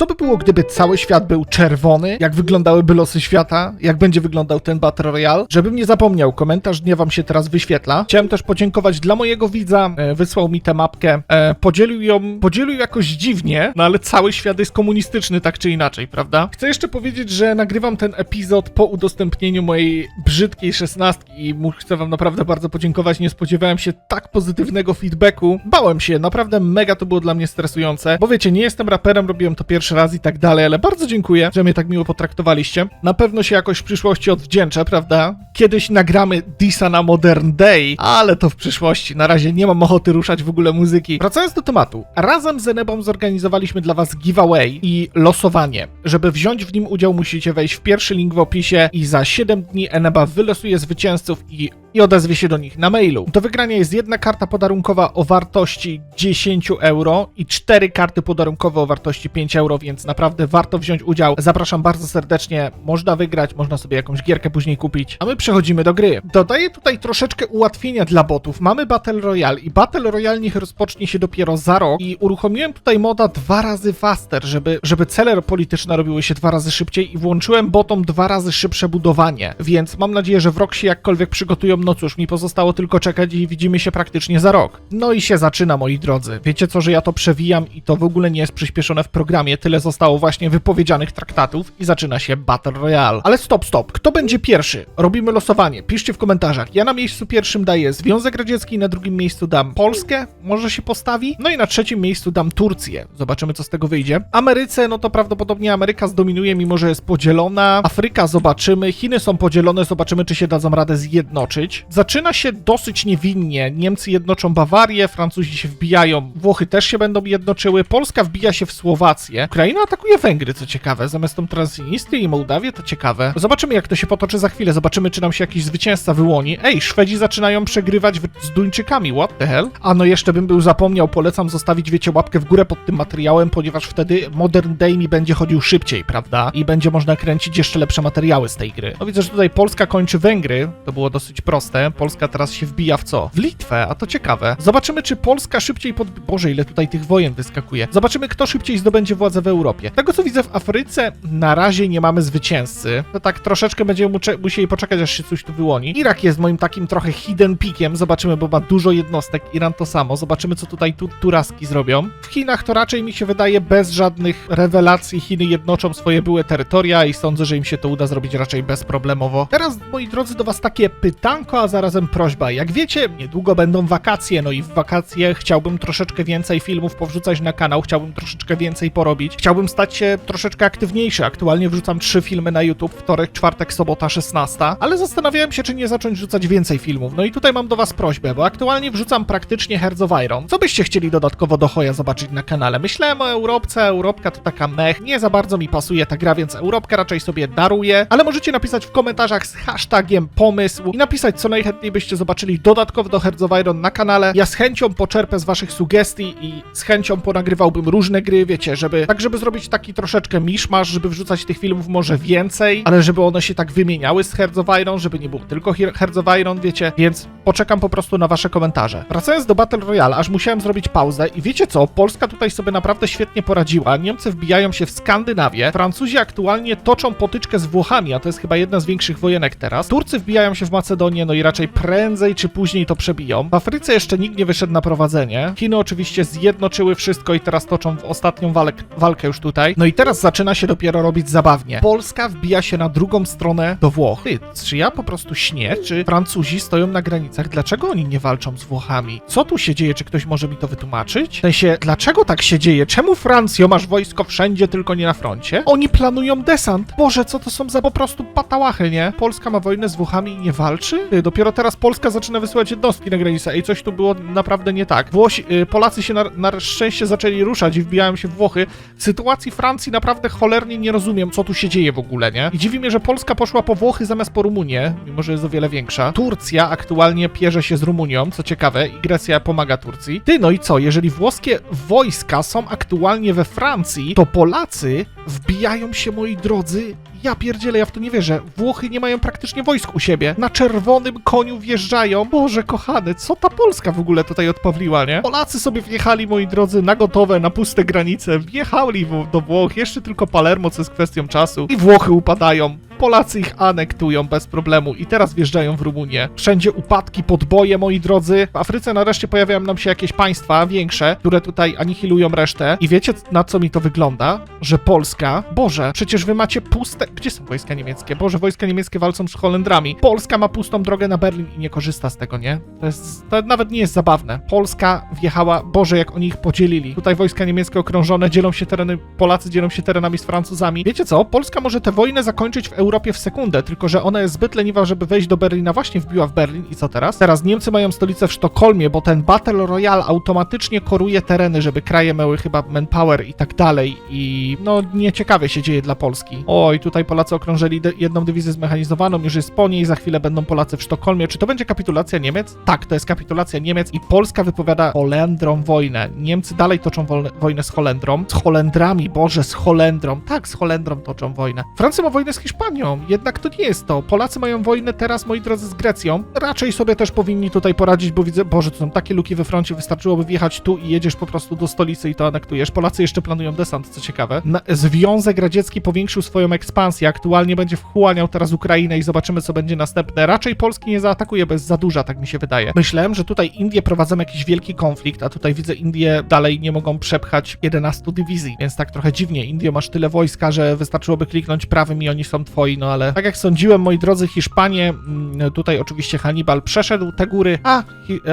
Co by było, gdyby cały świat był czerwony? Jak wyglądałyby losy świata? Jak będzie wyglądał ten Battle Royale? Żebym nie zapomniał, komentarz dnia wam się teraz wyświetla. Chciałem też podziękować dla mojego widza, e, wysłał mi tę mapkę, e, podzielił ją, podzielił jakoś dziwnie, no ale cały świat jest komunistyczny tak czy inaczej, prawda? Chcę jeszcze powiedzieć, że nagrywam ten epizod po udostępnieniu mojej brzydkiej szesnastki i chcę wam naprawdę bardzo podziękować. Nie spodziewałem się tak pozytywnego feedbacku. Bałem się, naprawdę mega to było dla mnie stresujące, bo wiecie, nie jestem raperem, robiłem to pierwszy raz i tak dalej, ale bardzo dziękuję, że mnie tak miło potraktowaliście. Na pewno się jakoś w przyszłości odwdzięczę, prawda? Kiedyś nagramy Disa na Modern Day, ale to w przyszłości. Na razie nie mam ochoty ruszać w ogóle muzyki. Wracając do tematu. Razem z Enebą zorganizowaliśmy dla was giveaway i losowanie. Żeby wziąć w nim udział, musicie wejść w pierwszy link w opisie i za 7 dni Eneba wylosuje zwycięzców i i odezwie się do nich na mailu. Do wygrania jest jedna karta podarunkowa o wartości 10 euro i cztery karty podarunkowe o wartości 5 euro, więc naprawdę warto wziąć udział. Zapraszam bardzo serdecznie. Można wygrać, można sobie jakąś gierkę później kupić. A my przechodzimy do gry. Dodaję tutaj troszeczkę ułatwienia dla botów. Mamy Battle Royale i Battle Royale niech rozpocznie się dopiero za rok i uruchomiłem tutaj moda dwa razy faster, żeby, żeby cele polityczne robiły się dwa razy szybciej i włączyłem botom dwa razy szybsze budowanie. Więc mam nadzieję, że w rok się jakkolwiek przygotują no cóż, mi pozostało tylko czekać i widzimy się praktycznie za rok. No i się zaczyna, moi drodzy. Wiecie co, że ja to przewijam i to w ogóle nie jest przyspieszone w programie. Tyle zostało właśnie wypowiedzianych traktatów i zaczyna się Battle Royale. Ale stop, stop. Kto będzie pierwszy? Robimy losowanie. Piszcie w komentarzach. Ja na miejscu pierwszym daję Związek Radziecki, na drugim miejscu dam Polskę, może się postawi. No i na trzecim miejscu dam Turcję. Zobaczymy, co z tego wyjdzie. Ameryce, no to prawdopodobnie Ameryka zdominuje, mimo że jest podzielona. Afryka zobaczymy. Chiny są podzielone, zobaczymy, czy się dadzą radę zjednoczyć. Zaczyna się dosyć niewinnie. Niemcy jednoczą Bawarię, Francuzi się wbijają, Włochy też się będą jednoczyły, Polska wbija się w Słowację. Ukraina atakuje Węgry, co ciekawe, zamiast tą Transnistrię i Mołdawię, to ciekawe. Zobaczymy, jak to się potoczy za chwilę, zobaczymy, czy nam się jakiś zwycięzca wyłoni. Ej, Szwedzi zaczynają przegrywać z Duńczykami, what the hell? A no jeszcze bym był zapomniał, polecam zostawić, wiecie, łapkę w górę pod tym materiałem, ponieważ wtedy Modern Day mi będzie chodził szybciej, prawda? I będzie można kręcić jeszcze lepsze materiały z tej gry. No widzę, że tutaj Polska kończy Węgry, to było dosyć proste. Polska teraz się wbija w co? W Litwę, a to ciekawe. Zobaczymy, czy Polska szybciej pod... Boże, ile tutaj tych wojen wyskakuje. Zobaczymy, kto szybciej zdobędzie władzę w Europie. Tego, co widzę w Afryce, na razie nie mamy zwycięzcy. To tak troszeczkę będziemy musieli poczekać, aż się coś tu wyłoni. Irak jest moim takim trochę hidden pickiem. Zobaczymy, bo ma dużo jednostek. Iran to samo. Zobaczymy, co tutaj tu Turaski zrobią. W Chinach to raczej mi się wydaje bez żadnych rewelacji. Chiny jednoczą swoje były terytoria i sądzę, że im się to uda zrobić raczej bezproblemowo. Teraz, moi drodzy, do was takie pytanko, a zarazem prośba. Jak wiecie, niedługo będą wakacje, no i w wakacje chciałbym troszeczkę więcej filmów powrzucać na kanał, chciałbym troszeczkę więcej porobić, chciałbym stać się troszeczkę aktywniejszy. Aktualnie wrzucam trzy filmy na YouTube, wtorek, czwartek, sobota, 16, ale zastanawiałem się, czy nie zacząć rzucać więcej filmów. No i tutaj mam do was prośbę, bo aktualnie wrzucam praktycznie Hearts of Iron. Co byście chcieli dodatkowo do Hoja zobaczyć na kanale? Myślałem o Europce, Europka to taka mech, nie za bardzo mi pasuje ta gra, więc Europkę raczej sobie daruję, ale możecie napisać w komentarzach z hashtagiem pomysł i napisać co najchętniej byście zobaczyli dodatkowo do Hearts of Iron na kanale. Ja z chęcią poczerpę z waszych sugestii i z chęcią ponagrywałbym różne gry, wiecie, żeby tak żeby zrobić taki troszeczkę miszmasz, żeby wrzucać tych filmów może więcej, ale żeby one się tak wymieniały z Hearts of Iron, żeby nie było tylko He- Hearts of Iron, wiecie, więc poczekam po prostu na wasze komentarze. Wracając do Battle Royale, aż musiałem zrobić pauzę i wiecie co, Polska tutaj sobie naprawdę świetnie poradziła. Niemcy wbijają się w Skandynawię, Francuzi aktualnie toczą potyczkę z Włochami, a to jest chyba jedna z większych wojenek teraz. Turcy wbijają się w Macedonię, no i raczej prędzej czy później to przebiją. W Afryce jeszcze nikt nie wyszedł na prowadzenie. Chiny oczywiście zjednoczyły wszystko i teraz toczą ostatnią walk, walkę już tutaj. No i teraz zaczyna się dopiero robić zabawnie. Polska wbija się na drugą stronę do Włoch. Ty, czy ja po prostu śnię? Czy Francuzi stoją na granicach? Dlaczego oni nie walczą z Włochami? Co tu się dzieje? Czy ktoś może mi to wytłumaczyć? W sensie, dlaczego tak się dzieje? Czemu Francjo masz wojsko wszędzie, tylko nie na froncie? Oni planują desant. Boże, co to są za po prostu patałachy, nie? Polska ma wojnę z Włochami i nie walczy? Ty, dopiero teraz Polska zaczyna wysyłać jednostki na granicę. Ej, coś tu było naprawdę nie tak. Włosi, y, Polacy się na, na szczęście zaczęli ruszać i wbijają się w Włochy. Sytuacji Francji naprawdę cholernie nie rozumiem, co tu się dzieje w ogóle, nie? I dziwi mnie, że Polska poszła po Włochy zamiast po Rumunię, mimo że jest o wiele większa. Turcja aktualnie pierze się z Rumunią, co ciekawe, i Grecja pomaga Turcji. Ty, no i co? Jeżeli włoskie wojska są aktualnie we Francji, to Polacy wbijają się, moi drodzy, Ja pierdzielę, ja w to nie wierzę. Włochy nie mają praktycznie wojsk u siebie. Na czerwonym koniu wjeżdżają. Boże kochany, co ta Polska w ogóle tutaj odpawliła, nie? Polacy sobie wjechali, moi drodzy, na gotowe, na puste granice. Wjechali do Włoch, jeszcze tylko Palermo, co jest kwestią czasu. I Włochy upadają. Polacy ich anektują bez problemu i teraz wjeżdżają w Rumunię. Wszędzie upadki, podboje, moi drodzy. W Afryce nareszcie pojawiają nam się jakieś państwa większe, które tutaj anihilują resztę. I wiecie, na co mi to wygląda? Że Polska... Boże, przecież wy macie puste... Gdzie są wojska niemieckie? Boże, wojska niemieckie walczą z Holendrami. Polska ma pustą drogę na Berlin i nie korzysta z tego, nie? To jest... To nawet nie jest zabawne. Polska wjechała... Boże, jak oni ich podzielili. Tutaj wojska niemieckie okrążone, dzielą się tereny... Polacy dzielą się terenami z Francuzami. Wiecie co? Polska może tę wojnę zakończyć w Europie w sekundę, tylko że ona jest zbyt leniwa, żeby wejść do Berlina. Właśnie wbiła w Berlin i co teraz? Teraz Niemcy mają stolicę w Sztokholmie, bo ten Battle Royale automatycznie koruje tereny, żeby kraje miały chyba manpower i tak dalej i no nieciekawie się dzieje dla Polski. Oj, tutaj Polacy okrążyli jedną dywizję zmechanizowaną, już jest po niej, za chwilę będą Polacy w Sztokholmie. Czy to będzie kapitulacja Niemiec? Tak, to jest kapitulacja Niemiec i Polska wypowiada Holendrom wojnę. Niemcy dalej toczą wojnę z Holendrą. Z Holendrami, Boże, z Holendrą. Tak, z Holendrą toczą wojnę. Francja ma wojnę z Hiszpanią, jednak to nie jest to. Polacy mają wojnę teraz, moi drodzy, z Grecją. Raczej sobie też powinni tutaj poradzić, bo widzę, Boże, to są takie luki we froncie, wystarczyłoby wjechać tu i jedziesz po prostu do stolicy i to anektujesz. Polacy jeszcze planują desant, co ciekawe. Na, Związek Radziecki powiększył swoją ekspansję, aktualnie będzie wchłaniał teraz Ukrainę i zobaczymy, co będzie następne. Raczej Polski nie zaatakuje, jest za duża, tak mi się wydaje. Myślałem, że tutaj Indie prowadzą jakiś wielki konflikt, a tutaj widzę, Indie dalej nie mogą przepchać 11 dywizji, więc tak trochę dziwnie. Indie masz tyle wojska, że wystarczyłoby kliknąć prawym i oni są twoi, no ale tak jak sądziłem, moi drodzy, Hiszpanie, mm, tutaj oczywiście Hannibal przeszedł te góry, a,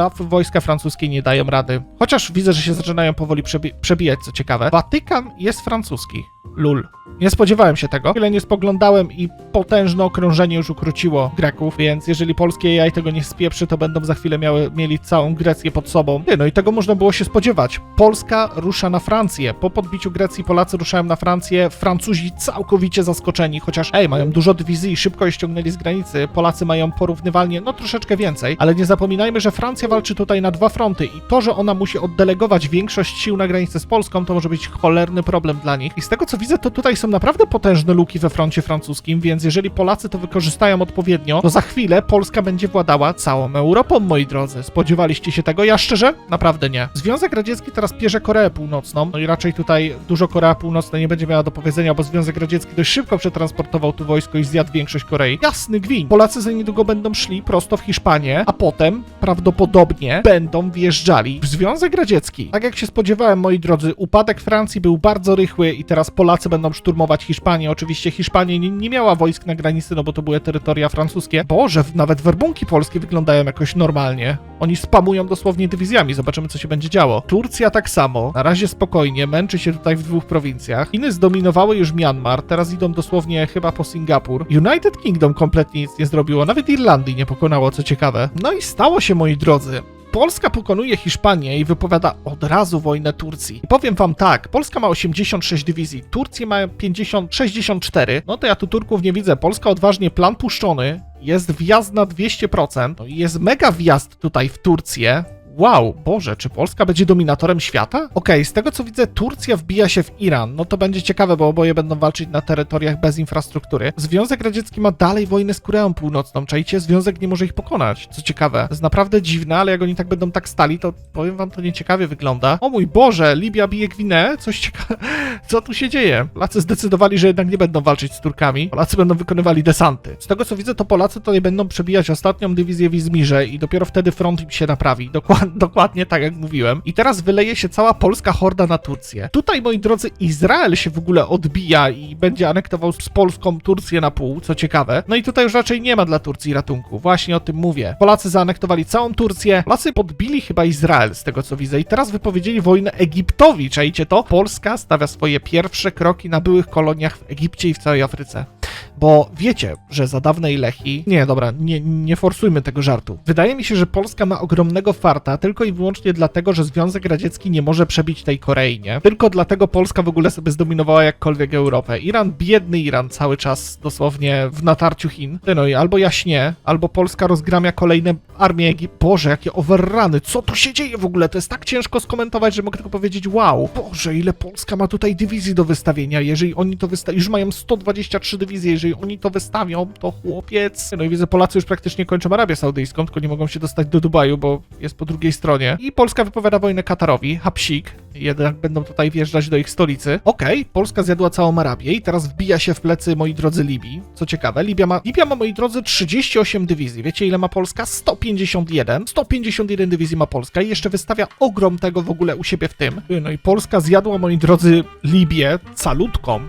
a wojska francuskie nie dają rady. Chociaż widzę, że się zaczynają powoli przebi- przebijać, co ciekawe. Watykan jest francuski. Lul. Nie spodziewałem się tego. Chwilę nie spoglądałem i potężne okrążenie już ukróciło Greków, więc jeżeli polskie jaj tego nie spieprzy, to będą za chwilę miały, mieli całą Grecję pod sobą. Nie, no i tego można było się spodziewać. Polska rusza na Francję. Po podbiciu Grecji Polacy ruszają na Francję. Francuzi całkowicie zaskoczeni, chociaż ej, mają dużo dywizji i szybko je ściągnęli z granicy. Polacy mają porównywalnie, no troszeczkę więcej, ale nie zapominajmy, że Francja walczy tutaj na dwa fronty i to, że ona musi oddelegować większość sił na granicę z Polską, to może być cholerny problem dla nich. I z tego co widzę, to tutaj są naprawdę potężne luki we froncie francuskim, więc jeżeli Polacy to wykorzystają odpowiednio, to za chwilę Polska będzie władała całą Europą, moi drodzy. Spodziewaliście się tego? Ja szczerze? Naprawdę nie. Związek Radziecki teraz bierze Koreę Północną, no i raczej tutaj dużo Korea Północna nie będzie miała do powiedzenia, bo Związek Radziecki dość szybko przetransportował tu wojsko i zjadł większość Korei. Jasny gwint. Polacy za niedługo będą szli prosto w Hiszpanię, a potem prawdopodobnie będą wjeżdżali w Związek Radziecki. Tak jak się spodziewałem, moi drodzy, upadek Francji był bardzo rychły i teraz Polacy będą szturmować Hiszpanię. Oczywiście Hiszpania nie, nie miała wojsk na granicy, no bo to były terytoria francuskie. Boże, nawet werbunki polskie wyglądają jakoś normalnie. Oni spamują dosłownie dywizjami, zobaczymy co się będzie działo. Turcja tak samo, na razie spokojnie, męczy się tutaj w dwóch prowincjach. Chiny zdominowały już Myanmar, teraz idą dosłownie chyba po Singapur. United Kingdom kompletnie nic nie zrobiło, nawet Irlandii nie pokonało, co ciekawe. No i stało się, moi drodzy. Polska pokonuje Hiszpanię i wypowiada od razu wojnę Turcji. I powiem wam tak, Polska ma 86 dywizji, Turcja ma 50, 64. No to ja tu Turków nie widzę. Polska odważnie plan puszczony, jest wjazd na 200%, no i jest mega wjazd tutaj w Turcję. Wow, Boże, czy Polska będzie dominatorem świata? Okej, z tego co widzę, Turcja wbija się w Iran. No to będzie ciekawe, bo oboje będą walczyć na terytoriach bez infrastruktury. Związek Radziecki ma dalej wojnę z Koreą Północną. Czajcie, Związek nie może ich pokonać. Co ciekawe, to jest naprawdę dziwne, ale jak oni tak będą tak stali, to powiem wam, to nieciekawie wygląda. O mój Boże, Libia bije Gwinę? Coś ciekawe. Co tu się dzieje? Polacy zdecydowali, że jednak nie będą walczyć z Turkami. Polacy będą wykonywali desanty. Z tego co widzę, to Polacy tutaj będą przebijać ostatnią dywizję w Izmirze i dopiero wtedy front im się naprawi. Dokład, dokładnie tak jak mówiłem. I teraz wyleje się cała polska horda na Turcję. Tutaj, moi drodzy, Izrael się w ogóle odbija i będzie anektował z Polską Turcję na pół, co ciekawe. No i tutaj już raczej nie ma dla Turcji ratunku. Właśnie o tym mówię. Polacy zaanektowali całą Turcję. Polacy podbili chyba Izrael, z tego co widzę. I teraz wypowiedzieli wojnę Egiptowi. Czajcie to? Polska stawia swoje pierwsze kroki na byłych koloniach w Egipcie i w całej Afryce. Bo wiecie, że za dawnej Lechi. Nie, dobra, nie, nie forsujmy tego żartu. Wydaje mi się, że Polska ma ogromnego farta tylko i wyłącznie dlatego, że Związek Radziecki nie może przebić tej Korei, nie? Tylko dlatego Polska w ogóle sobie zdominowała jakkolwiek Europę. Iran, biedny Iran, cały czas dosłownie w natarciu Chin. No i albo jaśnie, albo Polska rozgramia kolejne armie Egiptu. Boże, jakie overruny, co tu się dzieje w ogóle? To jest tak ciężko skomentować, że mogę tylko powiedzieć wow. Boże, ile Polska ma tutaj dywizji do wystawienia, jeżeli oni to wysta- już mają 123 dywizje, jeżeli oni to wystawią, to chłopiec... No i widzę, Polacy już praktycznie kończą Arabię Saudyjską, tylko nie mogą się dostać do Dubaju, bo jest po drugiej stronie. I Polska wypowiada wojnę Katarowi, Hapsik, jednak będą tutaj wjeżdżać do ich stolicy. Okej, Polska zjadła całą Arabię i teraz wbija się w plecy, moi drodzy, Libii. Co ciekawe, Libia ma, Libia ma, moi drodzy, 38 dywizji. Wiecie, ile ma Polska? 151. 151 dywizji ma Polska i jeszcze wystawia ogrom tego w ogóle u siebie w tym. No i Polska zjadła, moi drodzy, Libię calutką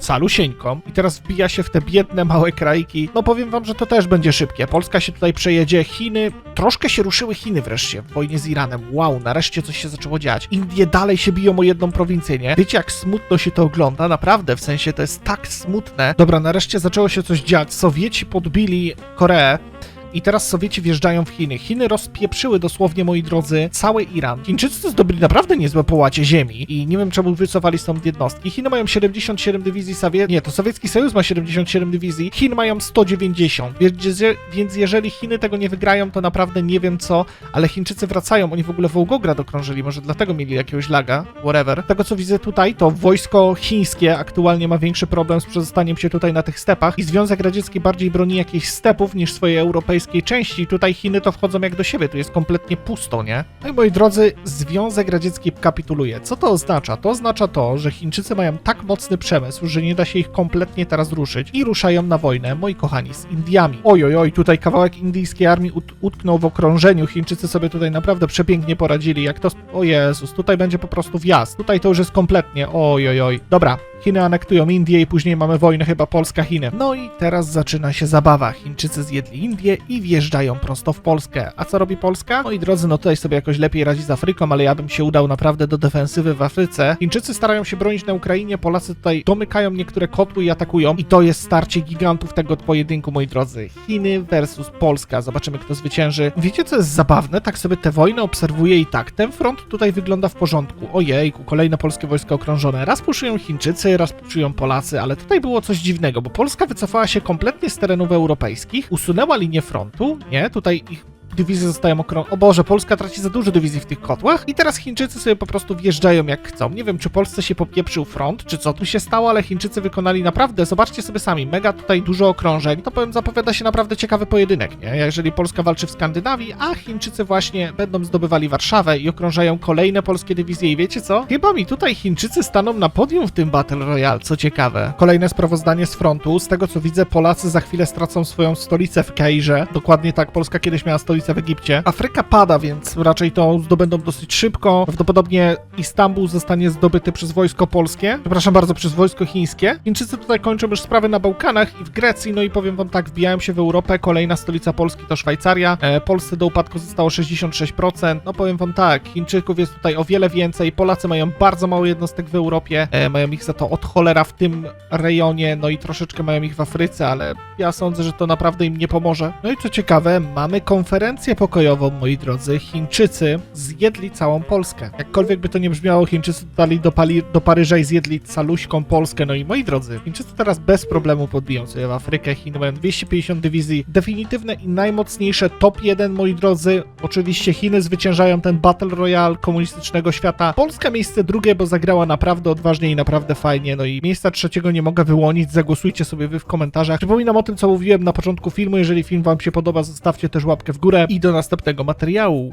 calusieńką i teraz wbija się w te biedne, małe krajki. No powiem wam, że to też będzie szybkie. Polska się tutaj przejedzie, Chiny, troszkę się ruszyły Chiny wreszcie w wojnie z Iranem. Wow, nareszcie coś się zaczęło dziać. Indie dalej się biją o jedną prowincję, nie? Wiecie, jak smutno się to ogląda? Naprawdę, w sensie to jest tak smutne. Dobra, nareszcie zaczęło się coś dziać. Sowieci podbili Koreę. I teraz Sowieci wjeżdżają w Chiny. Chiny rozpieprzyły dosłownie, moi drodzy, cały Iran. Chińczycy zdobyli naprawdę niezłe połacie ziemi i nie wiem czemu wycofali stąd jednostki. Chiny mają 77 dywizji Sowie... Nie, to Sowiecki Sojusz ma 77 dywizji, Chin mają 190. Więc, więc jeżeli Chiny tego nie wygrają, to naprawdę nie wiem co, ale Chińczycy wracają. Oni w ogóle Wołgograd okrążyli, może dlatego mieli jakiegoś laga, whatever. Tego co widzę tutaj, to wojsko chińskie aktualnie ma większy problem z przedostaniem się tutaj na tych stepach i Związek Radziecki bardziej broni jakichś stepów niż swojej europejskiej części. Tutaj Chiny to wchodzą jak do siebie, tu jest kompletnie pusto, nie? No i moi drodzy, Związek Radziecki kapituluje. Co to oznacza? To oznacza to, że Chińczycy mają tak mocny przemysł, że nie da się ich kompletnie teraz ruszyć i ruszają na wojnę, moi kochani, z Indiami. Oj, oj, tutaj kawałek indyjskiej armii ut utknął w okrążeniu. Chińczycy sobie tutaj naprawdę przepięknie poradzili. Jak to... O Jezus, tutaj będzie po prostu wjazd. Tutaj to już jest kompletnie... Oj, oj, oj. Dobra, Chiny anektują Indię i później mamy wojnę chyba Polska-Chiny. No i teraz zaczyna się zabawa. Chińczycy zjedli Indię i wjeżdżają prosto w Polskę. A co robi Polska? Moi drodzy, no tutaj sobie jakoś lepiej radzi z Afryką, ale ja bym się udał naprawdę do defensywy w Afryce. Chińczycy starają się bronić na Ukrainie, Polacy tutaj domykają niektóre kotły i atakują. I to jest starcie gigantów tego pojedynku, moi drodzy. Chiny versus Polska. Zobaczymy, kto zwycięży. Wiecie, co jest zabawne? Tak sobie te wojny obserwuję i tak. Ten front tutaj wygląda w porządku. Ojejku, kolejne polskie wojska okrążone. Raz puszują Chińczycy, raz puszują Polacy, ale tutaj było coś dziwnego, bo Polska wycofała się kompletnie z terenów europejskich, usunęła linię frontu, nie? Tutaj ich dywizje zostają okrążone. O Boże, Polska traci za dużo dywizji w tych kotłach i teraz Chińczycy sobie po prostu wjeżdżają jak chcą. Nie wiem, czy Polsce się popieprzył front, czy co tu się stało, ale Chińczycy wykonali naprawdę, zobaczcie sobie sami, mega tutaj dużo okrążeń. To powiem, zapowiada się naprawdę ciekawy pojedynek, nie? Jeżeli Polska walczy w Skandynawii, a Chińczycy właśnie będą zdobywali Warszawę i okrążają kolejne polskie dywizje i wiecie co? Chyba mi tutaj Chińczycy staną na podium w tym Battle Royale, co ciekawe. Kolejne sprawozdanie z frontu. Z tego co widzę, Polacy za chwilę stracą swoją stolicę w Kairze. Dokładnie tak, Polska kiedyś miała stolicę w Egipcie. Afryka pada, więc raczej to zdobędą dosyć szybko. Prawdopodobnie Istanbul zostanie zdobyty przez wojsko polskie. Przepraszam bardzo, przez wojsko chińskie. Chińczycy tutaj kończą już sprawy na Bałkanach i w Grecji. No i powiem wam tak, wbijają się w Europę. Kolejna stolica Polski to Szwajcaria. E, Polsce do upadku zostało 66%. No powiem wam tak, Chińczyków jest tutaj o wiele więcej. Polacy mają bardzo mało jednostek w Europie. E, mają ich za to od cholera w tym rejonie. No i troszeczkę mają ich w Afryce, ale ja sądzę, że to naprawdę im nie pomoże. No i co ciekawe, mamy konferencję pokojową, moi drodzy. Chińczycy zjedli całą Polskę. Jakkolwiek by to nie brzmiało, Chińczycy dali do, Pali, do Paryża i zjedli caluśką Polskę. No i moi drodzy, Chińczycy teraz bez problemu podbiją sobie w Afrykę. Chiny mają 250 dywizji. Definitywne i najmocniejsze top 1, moi drodzy. Oczywiście Chiny zwyciężają ten Battle Royale komunistycznego świata. Polska miejsce drugie, bo zagrała naprawdę odważnie i naprawdę fajnie. No i miejsca trzeciego nie mogę wyłonić. Zagłosujcie sobie wy w komentarzach. Przypominam o tym, co mówiłem na początku filmu. Jeżeli film wam się podoba, zostawcie też łapkę w górę i do następnego materiału.